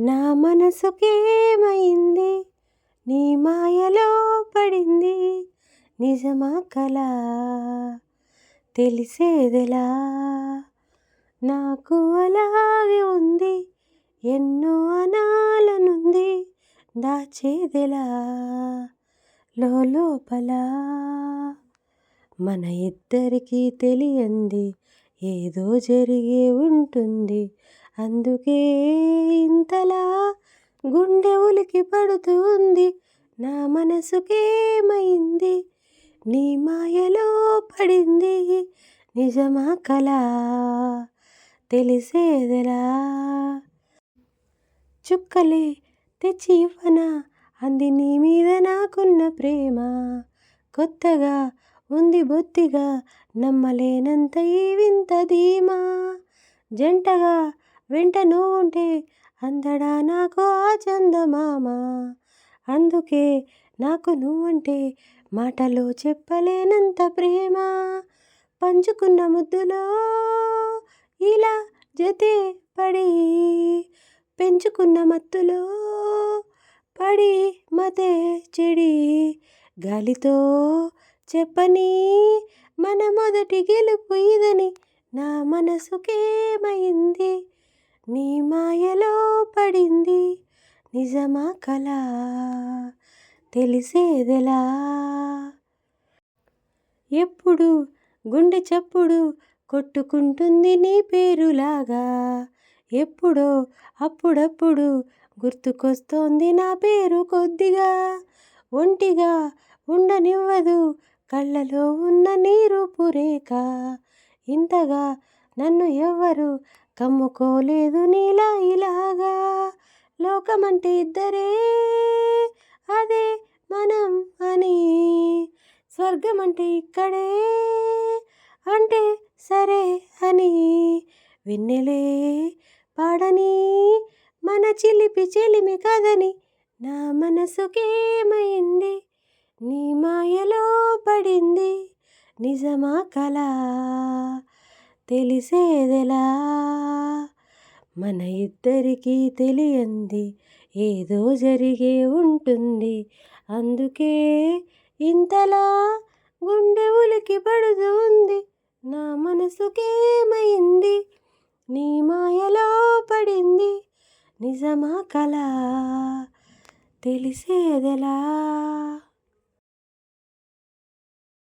నా మనసుకేమైంది? నీ మాయలో పడింది నిజమా కల? తెలిసేదెలా? నాకు అలాగే ఉంది ఎన్నో అనాలనుంది దాచేదెలా? లోపల మన ఇద్దరికీ తెలియంది ఏదో జరిగే ఉంటుంది అందుకే ఇంతలా గుండె ఉలికి పడుతూ ఉంది. నా మనసుకేమైంది? నీ మాయలో పడింది నిజమా కళ తెలిసేదెలా? చుక్కలే తెచ్చి ఇవ్వనా? అంది నీ మీద నాకున్న ప్రేమ. కొత్తగా ఉంది బొత్తిగా నమ్మలేనంత ఈ వింత ధీమా. జంటగా వెంట నువ్వుంటే అందడా నాకు ఆ చందమామ. అందుకే నాకు నువ్వంటే మాటలో చెప్పలేనంత ప్రేమ. పంచుకున్న ముద్దులో ఇలా జతే పడి పెంచుకున్న మత్తులో పడి మతే చెడి. గాలితో చెప్పని మన మొదటి గెలుపు ఇదని నా మనసుకేమైంది? నీ మాయలో పడింది నిజమా కళ తెలిసేదెలా? ఎప్పుడు గుండె చప్పుడు కొట్టుకుంటుంది నీ పేరులాగా? ఎప్పుడో అప్పుడప్పుడు గుర్తుకొస్తోంది నా పేరు కొద్దిగా. ఒంటిగా ఉండనివ్వదు కళ్ళలో ఉన్న నీరు పురేక ఇంతగా నన్ను ఎవ్వరు కమ్ముకోలేదు నీలా ఇలాగా. లోకమంటే ఇద్దరే. అదే మనం అని. స్వర్గం అంటే ఇక్కడే. అంటే సరే అని. వెన్నెలే పాడని మన చిలిపి చెలిమి కదని. నా మనసుకేమైంది నీ మాయలో పడింది నిజమా కళ తెలిసేదెలా? మన ఇద్దరికీ తెలియంది ఏదో జరిగే ఉంటుంది. అందుకే ఇంతలా గుండె ఉలికి పడుతుంది. నా మనసుకేమైంది? నీ మాయలో పడింది. నిజమా కల? తెలిసేదెలా?